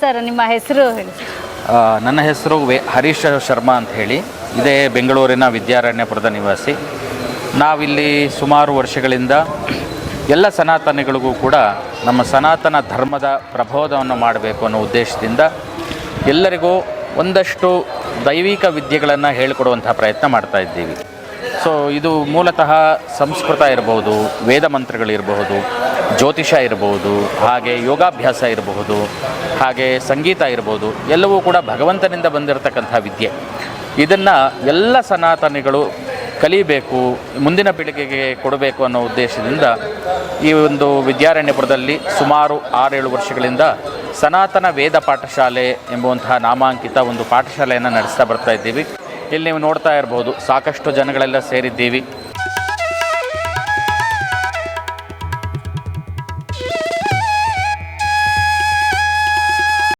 Sir, ನಿಮ್ಮ ಹೆಸರು ಹೇಳಿ. ನನ್ನ ಹೆಸರು ಹರೀಶ್ ಶರ್ಮಾ ಅಂತ ಹೇಳಿ. ಇದೇ ಬೆಂಗಳೂರಿನ ವಿದ್ಯಾರಣ್ಯಪುರದ ನಿವಾಸಿ. ನಾವಿಲ್ಲಿ ಸುಮಾರು ವರ್ಷಗಳಿಂದ ಎಲ್ಲ ಸನಾತನಗಳಿಗೂ ಕೂಡ ನಮ್ಮ ಸನಾತನ ಧರ್ಮದ ಪ್ರಬೋಧವನ್ನು ಮಾಡಬೇಕು ಅನ್ನೋ ಉದ್ದೇಶದಿಂದ ಎಲ್ಲರಿಗೂ ಒಂದಷ್ಟು ದೈವಿಕ ವಿದ್ಯೆಗಳನ್ನು ಹೇಳಿಕೊಡುವಂಥ ಪ್ರಯತ್ನ ಮಾಡ್ತಾ ಇದ್ದೀವಿ. ಸೊ ಇದು ಮೂಲತಃ ಸಂಸ್ಕೃತ ಇರಬಹುದು ವೇದ ಮಂತ್ರಗಳಿರಬಹುದು ಜ್ಯೋತಿಷ ಇರಬಹುದು ಹಾಗೆ ಯೋಗಾಭ್ಯಾಸ ಇರಬಹುದು ಹಾಗೆ ಸಂಗೀತ ಇರಬಹುದು ಎಲ್ಲವೂ ಕೂಡ ಭಗವಂತನಿಂದ ಬಂದಿರತಕ್ಕಂಥ ವಿದ್ಯೆ. ಇದನ್ನು ಎಲ್ಲ ಸನಾತನಿಗಳು ಕಲಿಬೇಕು, ಮುಂದಿನ ಪೀಳಿಗೆಗೆ ಕೊಡಬೇಕು ಅನ್ನೋ ಉದ್ದೇಶದಿಂದ ಈ ಒಂದು ವಿದ್ಯಾರಣ್ಯಪುರದಲ್ಲಿ ಸುಮಾರು ಆರೇಳು ವರ್ಷಗಳಿಂದ ಸನಾತನ ವೇದ ಪಾಠಶಾಲೆ ಎಂಬುವಂತಹ ನಾಮಾಂಕಿತ ಒಂದು ಪಾಠಶಾಲೆಯನ್ನು ನಡೆಸ್ತಾ ಬರ್ತಾ ಇದ್ದೀವಿ. ಇಲ್ಲಿ ನೀವು ನೋಡ್ತಾ ಇರ್ಬೋದು. ಸಾಕಷ್ಟು ಜನಗಳೆಲ್ಲ ಸೇರಿದ್ದೀವಿ.